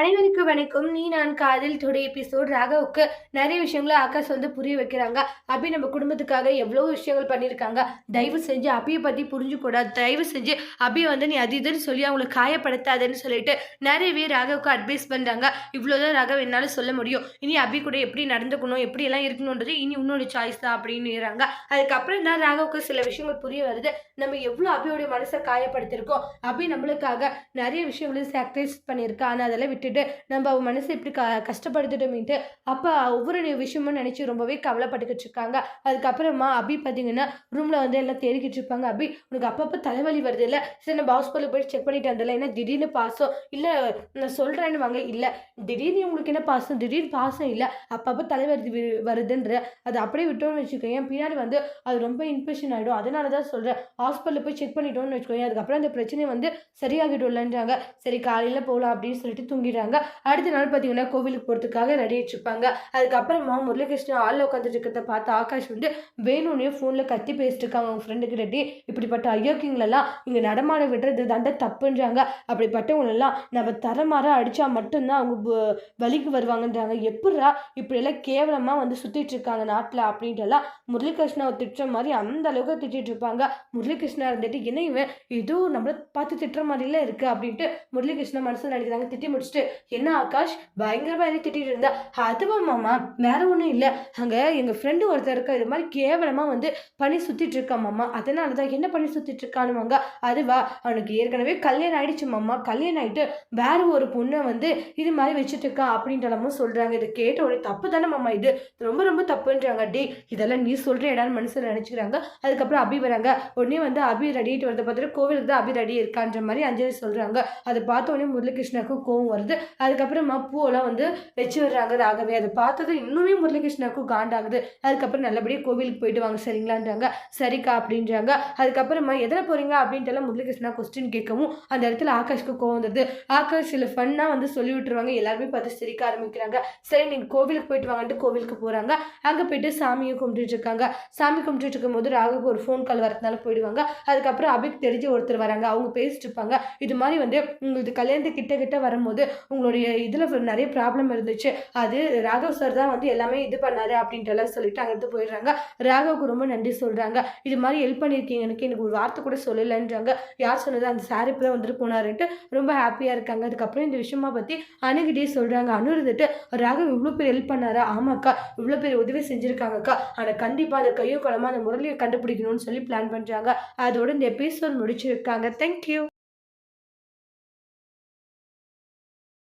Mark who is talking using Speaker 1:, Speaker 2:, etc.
Speaker 1: அனைவருக்கும் வணக்கம். நீ நான் காதல் டுடே எபிசோட் ராகவுக்கு நிறைய விஷயங்களை ஆகாஷ் வந்து புரிய வைக்கிறாங்க. அபி நம்ம குடும்பத்துக்காக எவ்வளோ விஷயங்கள் பண்ணியிருக்காங்க. தயவு செஞ்சு அபியை பற்றி புரிஞ்சுக்கூடாது. தயவு செஞ்சு அபியை வந்து நீ அது இதுன்னு சொல்லி அவங்களை காயப்படுத்தாதேன்னு சொல்லிட்டு நிறையவே ராகவுக்கு அட்வைஸ் பண்ணுறாங்க இவ்வளோதான் ராகவ் என்னால் சொல்ல முடியும். இனி அபி கூட எப்படி நடந்துக்கணும் எப்படியெல்லாம் இருக்கணுன்றது இனி உன்னோட சாய்ஸ் தான் அப்படின்னுறாங்க. அதுக்கப்புறம் தான் ராகவுக்கு சில விஷயங்கள் புரிய வருது. நம்ம எவ்வளோ அபியோடைய மனசை காயப்படுத்திருக்கோம் அபி நம்மளுக்காக நிறைய விஷயங்களை சாக்ரிஃபைஸ் பண்ணியிருக்கா. ஆனால் அதெல்லாம் விட்டு விட்டுட்டு நம்ம அவன் மனசை இப்படி க கஷ்டப்படுத்திட்டோமேட்டு அப்போ ஒவ்வொரு விஷயமும் நினச்சி ரொம்பவே கவலைப்பட்டுக்கிட்டு இருக்காங்க. அதுக்கப்புறமா அபி பார்த்தீங்கன்னா ரூமில் வந்து எல்லாம் தேடிக்கிட்டு இருப்பாங்க. அபி உனக்கு அப்பப்போ தலைவலி வருது இல்லை? சரி நம்ம ஹாஸ்பிட்டல் போய் செக் பண்ணிட்டு வந்தல ஏன்னா திடீர்னு பாசம்? இல்லை நான் சொல்கிறேன்னு வாங்க இல்லை திடீர்னு உங்களுக்கு என்ன பாசம்? திடீர்னு பாசம் இல்லை. அப்பப்போ தலைவலி வி- வருதுன்ற அது அப்படியே விட்டோம்னு வச்சுக்கோங்க பின்னாடி வந்து அது ரொம்ப இன்ஃபெக்ஷன் ஆகிடும் அதனால தான் சொல்கிறேன் ஹாஸ்பிட்டலில் போய் செக் பண்ணிட்டோம்னு வச்சுக்கோங்க அதுக்கப்புறம் அந்த பிரச்சனை வந்து சரியாகிடும்லன்றாங்க. சரி காலையில் போகலாம் அப்படின்னு சொல்லிட்டு தூங்கிடுறாங்க அடுத்த நாள் பார்த்தீங்கன்னா கோவிலுக்கு போகிறதுக்காக ரெடி வச்சுருப்பாங்க அதுக்கப்புறமா முரளிகிருஷ்ணன் ஆளில் உட்காந்துட்டு இருக்கிறத பார்த்து ஆகாஷ் வந்து வேணும்னே ஃபோனில் கத்தி பேசிட்டு இருக்காங்க. அவங்க ஃப்ரெண்டுக்கு ரெடி இப்படிப்பட்ட ஐயோக்கிங்களெல்லாம் இங்கே நடமாட விடுறது தண்டை தப்புன்றாங்க. அப்படிப்பட்டவங்களெல்லாம் நம்ம தரமாற அடித்தா மட்டும்தான் அவங்க வழிக்கு வருவாங்கன்றாங்க. எப்படிரா இப்படியெல்லாம் கேவலமாக வந்து சுற்றிட்டு இருக்காங்க நாட்டில் அப்படின்ட்டுலாம் முரளிகிருஷ்ணாவை திட்டுற மாதிரி அந்த அளவுக்கு திட்டிகிட்டு இருப்பாங்க. முரளிகிருஷ்ணா இருந்துட்டு என்ன இவன் ஏதோ நம்மளை பார்த்து திட்டுற மாதிரிலாம் இருக்குது அப்படின்ட்டு முரளிகிருஷ்ணா மனசில் நினைக்கிறாங்க. திட்டி முடிச்சுட்டு என்ன ஆகாஷ்? பயங்கரமாக என்ன திட்டிட்டு இருந்தா. அதுவா மாமா? வேற ஒன்றும் இல்லை. அங்கே எங்கள் ஃப்ரெண்டு ஒருத்தர் இருக்கா இது மாதிரி கேவலமாக வந்து பண்ணி சுற்றிட்டு இருக்கா மாமா. அதனால தான் என்ன பண்ணி சுற்றிட்டு இருக்கானுவாங்க? அதுவா அவனுக்கு ஏற்கனவே கல்யாணம் ஆயிடுச்சு மாமா. கல்யாணம் ஆயிட்டு வேற ஒரு பொண்ணை வந்து இது மாதிரி வச்சுட்டு இருக்கா அப்படின்றலமும் சொல்கிறாங்க இதை கேட்ட உடனே தப்பு தானே மாமா இது? ரொம்ப ரொம்ப தப்புன்றாங்க. டே இதெல்லாம் நீ சொல்கிற இடம் மனசில் நினச்சிக்கிறாங்க. அதுக்கப்புறம் அபி வராங்க. உடனே வந்து அபி ரெடிட்டு வரதை பார்த்துட்டு கோவிலுக்கு தான் அபி ரெடி இருக்கான்ற மாதிரி அஞ்சலி சொல்கிறாங்க அதை பார்த்த உடனே முரளிகிருஷ்ணாவுக்கு கோவம் வருது. அதுக்கப்புறமா பூவெல்லாம் வந்து வச்சு வர்றாங்க ராகவே அதை பார்த்தது இன்னுமே முரளிகிருஷ்ணாவுக்கும் காண்டாகுது. அதுக்கப்புறம் நல்லபடியாக கோவிலுக்கு போயிட்டு வாங்க சரிங்களான்றாங்க. சரிக்கா அப்படின்றாங்க. அதுக்கப்புறமா எதில் போகிறீங்க அப்படின்ட்டு எல்லாம் முரளிகிருஷ்ணா கொஸ்டின் கேட்கவும் அந்த இடத்துல ஆகாஷ்க்கு கோவம் வந்தது. ஆகாஷ் சில ஃபன்னாக வந்து சொல்லி விட்டுருவாங்க. எல்லாருமே பார்த்து சிரிக்க ஆரம்பிக்கிறாங்க. சரி நீங்கள் கோவிலுக்கு போயிட்டு வாங்கன்ட்டு கோவிலுக்கு போகிறாங்க அங்கே போயிட்டு சாமியை கும்பிட்டுட்டு இருக்காங்க. சாமி கும்பிட்டுட்டு இருக்கும்போது ராகுக்கு ஒரு ஃபோன் கால் வரதுனால போயிடுவாங்க. அதுக்கப்புறம் அபிக் தெரிஞ்ச ஒருத்தர் வராங்க. அவங்க பேசிட்டு இருப்பாங்க. இது மாதிரி வந்து உங்களுக்கு கல்யாணத்துக்கு கிட்ட கிட்ட வரும்போது உங்களுடைய இதில் நிறைய ப்ராப்ளம் இருந்துச்சு. அது ராகவ் சார் தான் வந்து எல்லாமே இது பண்ணாரு அப்படின்ட்டு எல்லாம் சொல்லிட்டு அங்கேருந்து போயிடுறாங்க. ராகவுக்கு ரொம்ப நன்றி சொல்கிறாங்க இது மாதிரி ஹெல்ப் பண்ணியிருக்கீங்க எனக்கு எனக்கு ஒரு வார்த்தை கூட சொல்லலைன்றாங்க. யார் சொன்னது? அந்த சார் இப்போ தான் வந்துட்டு போனாருன்ட்டு ரொம்ப ஹாப்பியாக இருக்காங்க. அதுக்கப்புறம் இந்த விஷயமா பற்றி அணுகிட்டே சொல்கிறாங்க அனு இருந்துட்டு ராகவ் இவ்வளோ பேர் ஹெல்ப் பண்ணாரா? ஆமாக்கா. இவ்வளோ பேர் உதவி செஞ்சுருக்காங்கக்கா. ஆனால் கண்டிப்பாக அந்த கையோ குளமாக அந்த முரளியை கண்டுபிடிக்கணும்னு சொல்லி பிளான் பண்ணுறாங்க அதோட இந்த எபிசோட் முடிச்சிருக்காங்க. தேங்க்யூ